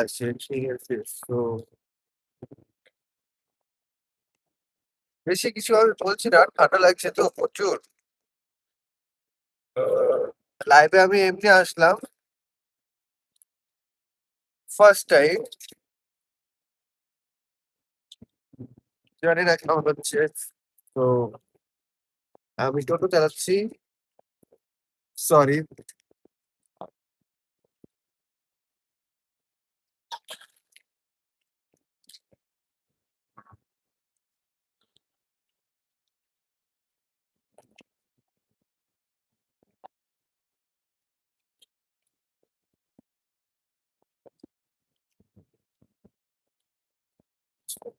আছে ঠিক আছে বেশি কিছু আমি বলছি না ঠান্ডা লাগছে তো প্রচুর। লাইভে আমি এমনি আসলাম। ফার্স্ট টাইম জানি না কেমন হচ্ছে। তো আমি টোটো চালাচ্ছি। Sorry school.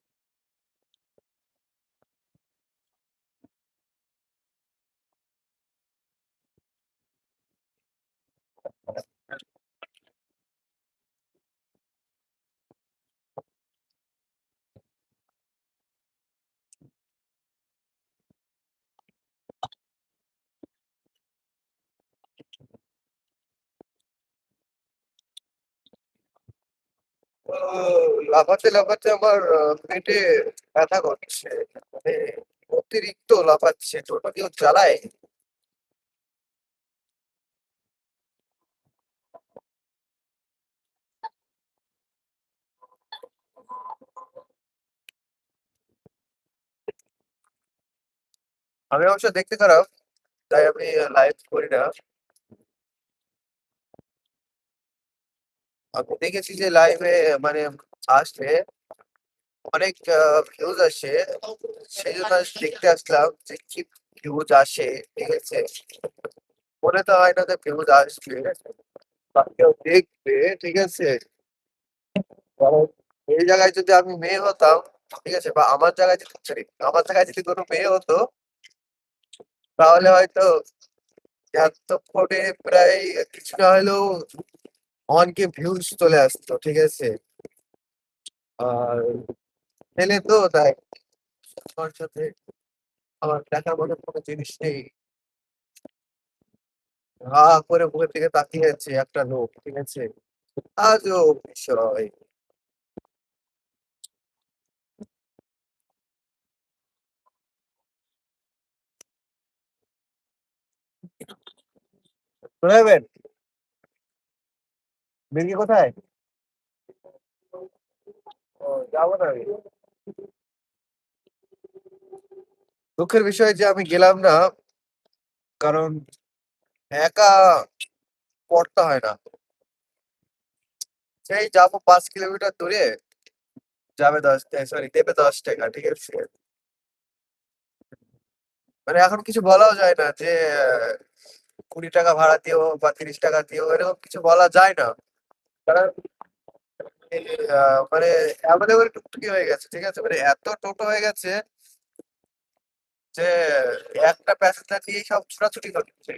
লাফাতে লাফাতে আমার পেটে ব্যথা করছে। মানে অতিরিক্ত লাফাচ্ছে টোটো কেউ চালায়। আমি অবশ্য দেখতে খারাপ, তাই আমি লাইভ করি না। আমি দেখেছি যে লাইভে মানে আসলে অনেক ভিউজ আসে। সেই জন্য দেখতে আসলাম যে কি ভিউজ আসে, ঠিক আছে? মনে তো হয় না যে ভিউজ আসবে, বা কেউ দেখবে, ঠিক আছে? এই জায়গায় যদি আমি মেয়ে হতাম, ঠিক আছে? বা আমার জায়গায় যদি আমার জায়গায় যদি কোনো মেয়ে হতো, তাহলে হয়তো এতক্ষণে প্রায় কিছু না হলেও অনকে ভিউজ চলে আসতো, ঠিক আছে? আর ছেলে তো, তাই আমার সাথে আমার দেখার মতো কোনো জিনিস নেই। হা, করে মুখের দিকে তাকিয়ে আছে একটা লোক, ঠিক আছে? আজও বিষয় শোনাবেন মির্গি কোথায়? যাব না দুঃখের বিষয় যে আমি গেলাম না, কারণ একা পড়তে হয় না। সেই যাব পাঁচ কিলোমিটার দূরে, যাবে দশ সরি দেবে দশ টাকা, ঠিক আছে? মানে এখন কিছু বলাও যায় না যে, কুড়ি টাকা ভাড়া দিও বা তিরিশ টাকা দিও, এরকম কিছু বলা যায় না। মানে অ্যাভেলেবল টুকটুকি হয়ে গেছে, ঠিক আছে? মানে এত টোটো হয়ে গেছে যে একটা প্যাসেঞ্জার নিয়েই সব ছোটাছুটি করছে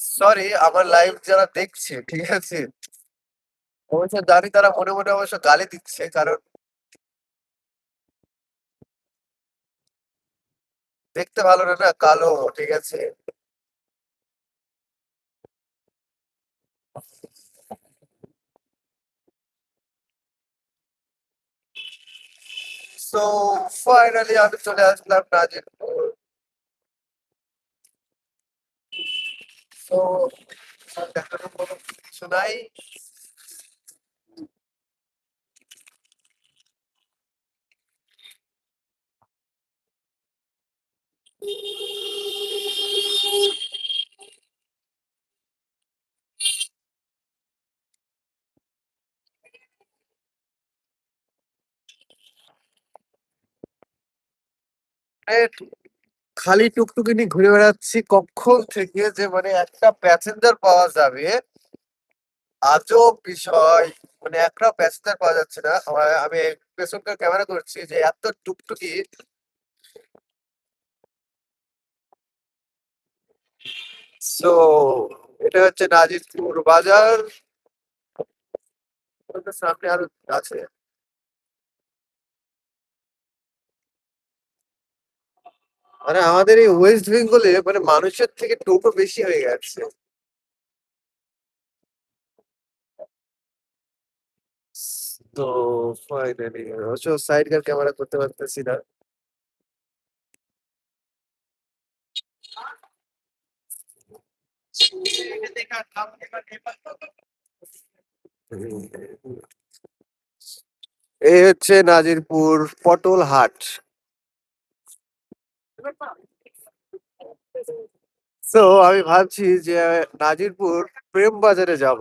সরি আমার লাইভ যারা দেখছে, ঠিক আছে? অবশ্য জানি তারা মনে মনে অবশ্য গালি দিচ্ছে, কারণ দেখতে ভালো না না, কালো, ঠিক আছে? সো ফাইনালি আমি চলে আসলাম নাজিরপুর। সো দেখানোর মতো কিছু নাই। খালি টুকটুকি নিয়ে ঘুরে বেড়াচ্ছি কখন থেকে যে মানে একটা প্যাসেঞ্জার পাওয়া যাবে। আজব বিষয় মানে একটা প্যাসেঞ্জার পাওয়া যাচ্ছে না। আমি পেছনকার ক্যামেরা করছি যে এত টুকটুকি সো এটা হচ্ছে নাজিরপুর বাজার। সামনে আরও আছে। মানে আমাদের এই ওয়েস্ট বেঙ্গলে মানে মানুষের থেকে টোটো বেশি হয়ে গেছে। তো ফাইনালি অবশ্য সাইড ক্যামেরা করতে পারতেছি না। এই হচ্ছে নাজিরপুর পটল হাট। তো আমি ভাবছি যে নাজিরপুর প্রেম বাজারে যাব।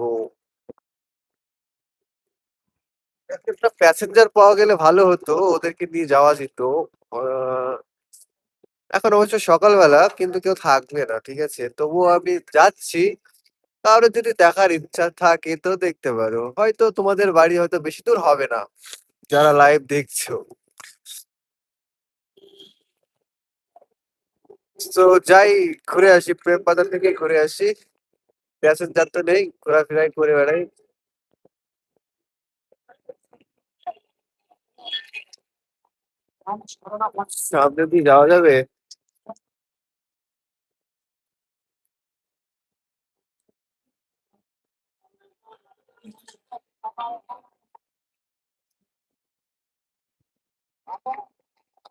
প্যাসেঞ্জার পাওয়া গেলে ভালো হতো, ওদেরকে নিয়ে যাওয়া যেত। এখন অবশ্য সকালবেলা কিন্তু কেউ থাকবে না, ঠিক আছে? তবুও আমি যাচ্ছি। কারোর যদি দেখার ইচ্ছা থাকে তো দেখতে পারো। হয়তো তোমাদের বাড়ি হয়তো বেশি দূর হবে না, যারা লাইভ দেখছ। তো যাই, ঘুরে আসি, প্রেম বাজার থেকে ঘুরে আসি। প্যাসেঞ্জার তো নেই, ঘোরাফেরাই করে বেড়াই। সামনে দিয়ে যাওয়া যাবে?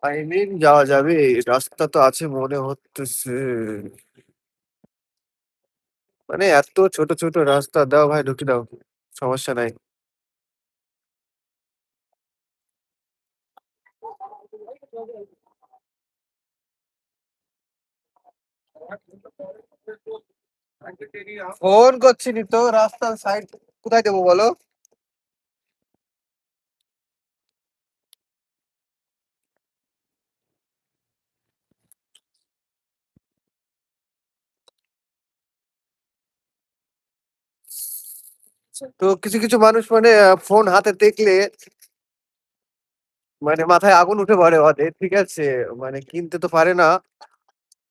আই মিন যাওয়া যাবে রাস্তা তো আছে মনে হচ্ছে। মানে এত ছোট ছোট রাস্তা, দাও ভাই, ঢুকে দাও, সমস্যা নাই। ফোন করছিনি তো, রাস্তার সাইড কোথায় দেবো বলো? তো কিছু কিছু মানুষ মানে ফোন হাতে দেখলে মানে মাথায় আগুন উঠে পড়ে ওদের, ঠিক আছে? মানে কিনতে তো পারে না।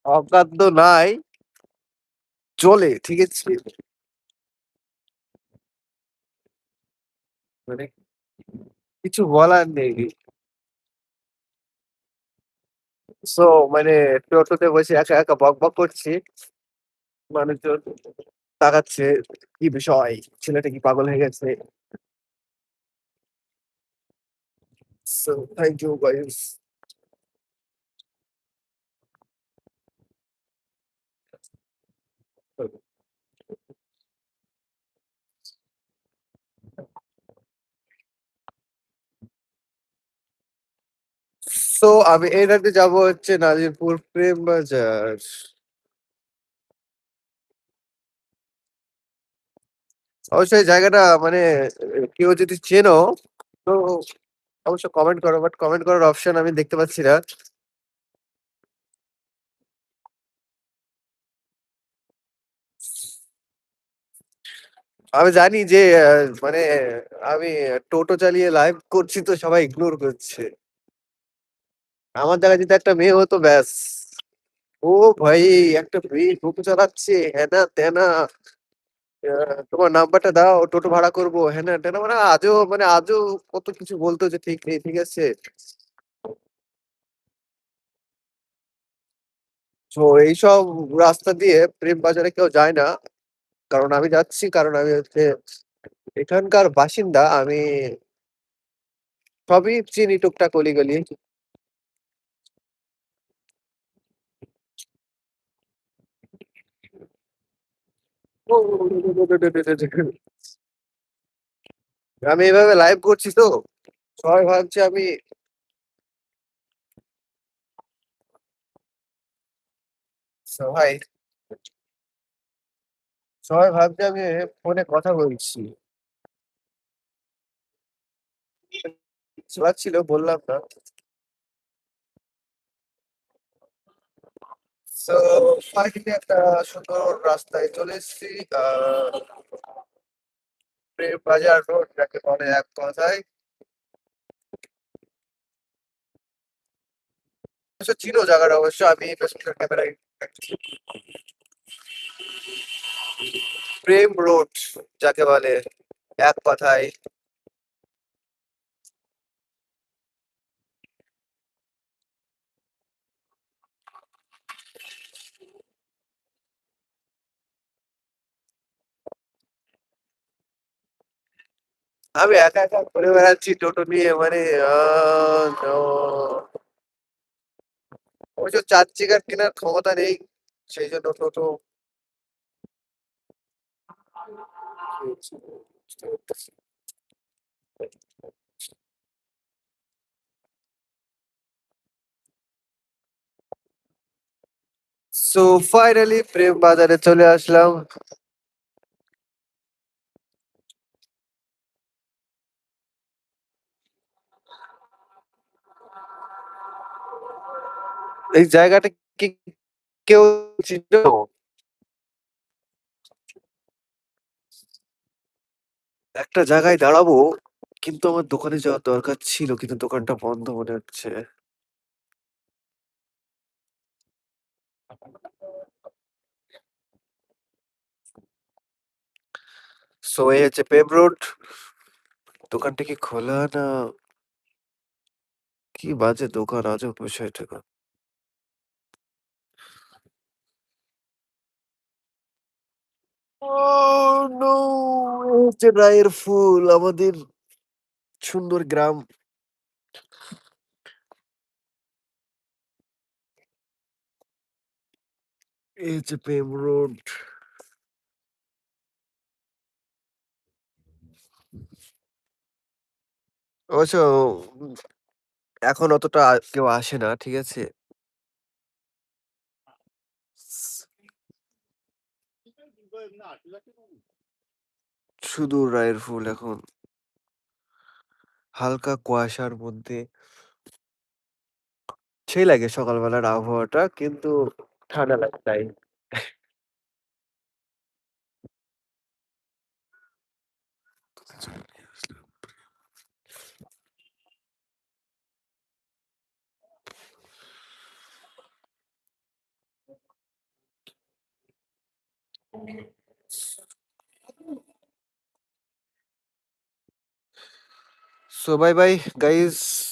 অজ্ঞাত নাই। চলে, ঠিক আছে? মানে কিছু বলার নেই। সো মানে টোটোতে বসে একা একা বক বক করছি মানুষজন। তাকাচ্ছে কি বিষয়? ছেলেটা কি পাগল হয়ে গেছে? So thank you guys so আমি এই রাতে যাব হচ্ছে নাজিরপুর প্রেম বাজার। অবশ্যই জায়গাটা মানে কেউ যদি চেনো তো অবশ্য কমেন্ট করো বাট কমেন্ট করার অপশন আমি দেখতে পাচ্ছি না। আমি জানি যে মানে আমি টোটো চালিয়ে লাইভ করছি তো সবাই ইগনোর করছে। আমার জায়গায় যদি একটা মেয়ে হতো ব্যাস। ও ভাই একটা মেয়ে টোটো চালাচ্ছে হ্যানা আহ, তোমার নাম্বারটা দাও, টোটো ভাড়া করব হ্যানা ত্যানা মানে আজও মানে আজও কত কিছু বলতো যে ঠিক নেই, ঠিক আছে? তো এইসব রাস্তা দিয়ে প্রেম বাজারে কেউ যায় না, কারণ আমি যাচ্ছি, কারণ আমি হচ্ছে এখানকার বাসিন্দা, আমি সবই চিনি, টুকটাক, অলিগলি। আমি এভাবে লাইভ করছি তো। সবাই ভাবছে আমি সবাই সবাই ভাবছে আমি ফোনে কথা বলছি। ছিল বললাম না। তো ফাইনালি একটা সুন্দর রাস্তায় চলে এসেছি বাজার রোড, যাকে বলে এক কথায়। চিনো জায়গাটা, অবশ্য আমি পেছনের প্রেম রোড, যাকে বলে এক কথায়। আমি একা, একা ঘুরে বেড়াচ্ছি টোটো নিয়ে মানে। অবশ্য ৪ চাকার কেনার ক্ষমতা নেই। টোটো হচ্ছে? বুঝতে পারতেছি। সো ফাইনালি প্রেম বাজারে চলে আসলাম। এই জায়গাটা কি কেউ চিনো? একটা জায়গায় দাঁড়াবো, কিন্তু আমার দোকানে যাওয়ার দরকার ছিল কিন্তু দোকানটা বন্ধ মনে হচ্ছে। সো এই হচ্ছে পেপ রোড। দোকানটা কি খোলা না কি বাজে দোকান আজও আজব বিষয়টা। হচ্ছে রায়ের ফুল আমাদের সুন্দর গ্রাম। এই হচ্ছে প্রেম রোড। অবশ্য এখন অতটা কেউ আসে না, ঠিক আছে? শুধু রায়ের ফুল এখন। হালকা কুয়াশার মধ্যে সেই লাগে সকালবেলার আবহাওয়াটা কিন্তু ঠান্ডা লাগে তাই। So bye bye guys.